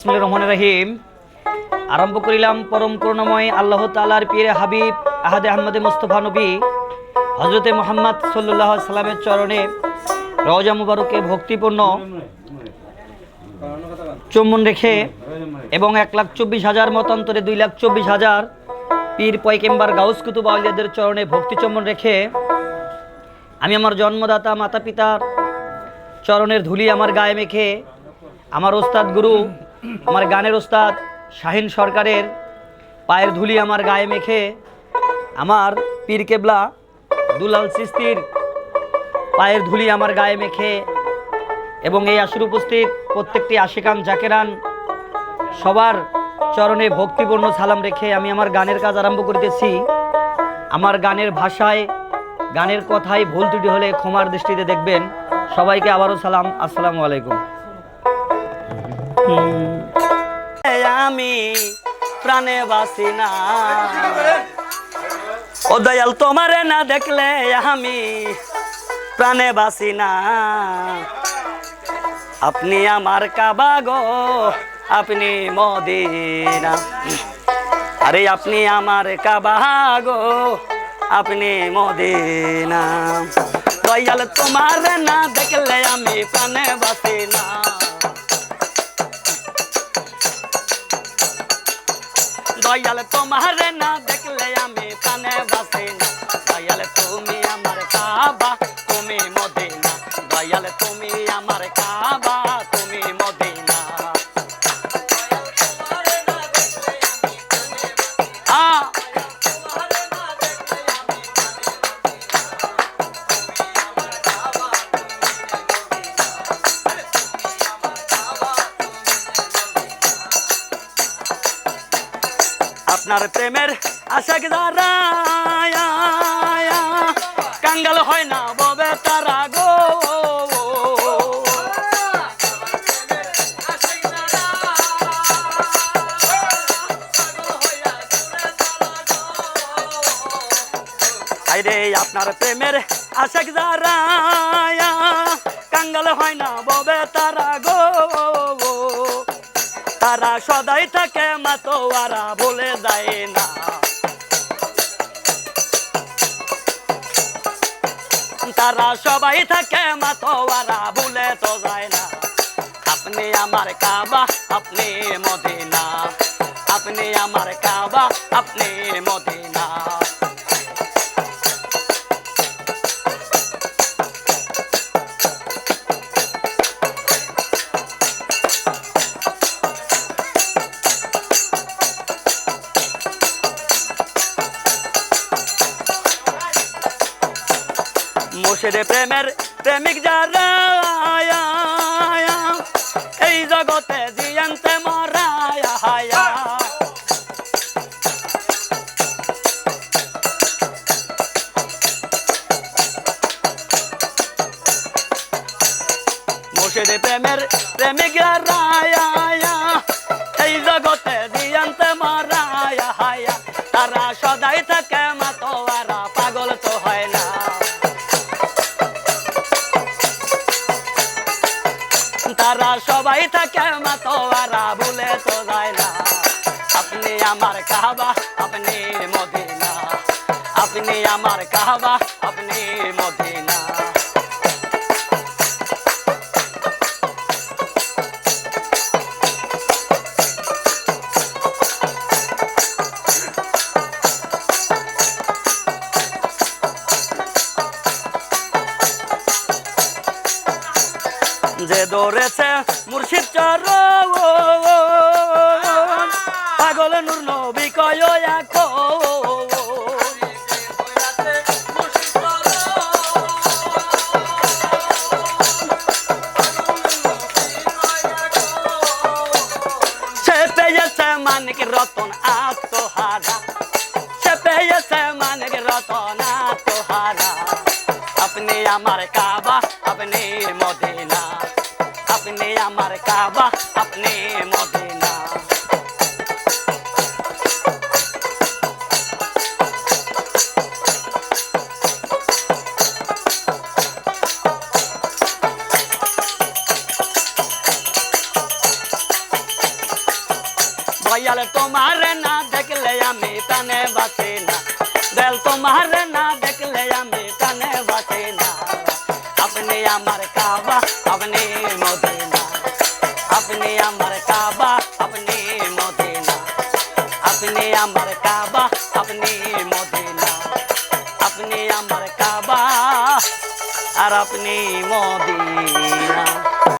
বিসমিল্লাহির রহমানির রহিম। আরম্ভ করিলাম পরম করুণাময় আল্লাহ তালার পীরে হাবিব আহাদে আহমদে মুস্তফা নবী। হজরতে মোহাম্মদ সাল্লাহ সাল্লামের চরণে রওজা মুবারকে ভক্তিপূর্ণ চুম্বন রেখে এবং এক লাখ চব্বিশ হাজার মতান্তরে দুই লাখ চব্বিশ হাজার পীর পয়কেম্বার গাউস কুতুব আউলিয়াদের চরণে ভক্তি চুম্বন রেখে আমি আমার জন্মদাতা মাতা পিতার চরণের ধুলি আমার গায়ে মেখে আমার ওস্তাদ গুরু আমার গানের ওস্তাদ শাহিন সরকারের পায়ের ধুলি আমার গায়ে মেখে আমার পীর কেবলা দুলাল সিস্তির পায়ের ধুলি আমার গায়ে মেখে এবং এই আসর উপস্থিত প্রত্যেকটি আশিকান জাকেরান সবার চরণে ভক্তিপূর্ণ সালাম রেখে আমি আমার গানের কাজ আরম্ভ করিতেছি। আমার গানের ভাষায়, গানের কথায় ভুল ত্রুটি হলে ক্ষমার দৃষ্টিতে দেখবেন। সবাইকে আবারও সালাম। আসসালামু আলাইকুম। আমি প্রাণে বাসি না। ও দয়াল, তোমারে না দেখলে আমি প্রাণে বাসি না। আপনি আমার কাবা গো, আপনি মদিনা। আরে আপনি আমার কাবা গো, আপনি মদিনা। দয়াল, তোমার না দেখলে আমি প্রাণে বাসি না। দয়াল তোমার না দেখলে আপনার প্রেমের আশাক যারা কাঙ্গাল হয় না ববে তারা গো। আপনার প্রেমের আশাক যারা কাঙ্গাল হয় সদাই থাকে মাতোয়ারা বলে যায় না। তারা সবাই থাকে মাতোয়ারা ভুলে তো যায় না। আপনি আমার কাবা, আপনি মদিনা। আপনি আমার কাবা, আপনি মদিনা। মোশেরে প্রেমের প্রেমিক যারা এই জগতে জিয়ান্তে মরায়া হায়া মোশেরে প্রেমের প্রেমিক যারা এই জগতে জিয়ান্তে মরায়া তারা সদাই থাকে মাতোয়ারা থাকে মাতোয়ারা ভুলে তো যায় না। আপনি আমার কাহাবা, আপনি মদিনা। আপনি আমার কাহাবা, আপনি মদিনা। দৌড়েছে মুর্শিদ চর পাগল নূর নবী কয় আমার কাবা আপনি মদিনা। अपने अमर काबा अपने मोदीना। तुम्हारे ना देख लिया मीता ने बसेना। दिल तुम्हारे আপনি আমার কাবা আপনি মদিনা। আপনি আমার কাবা আর আপনি মদিনা।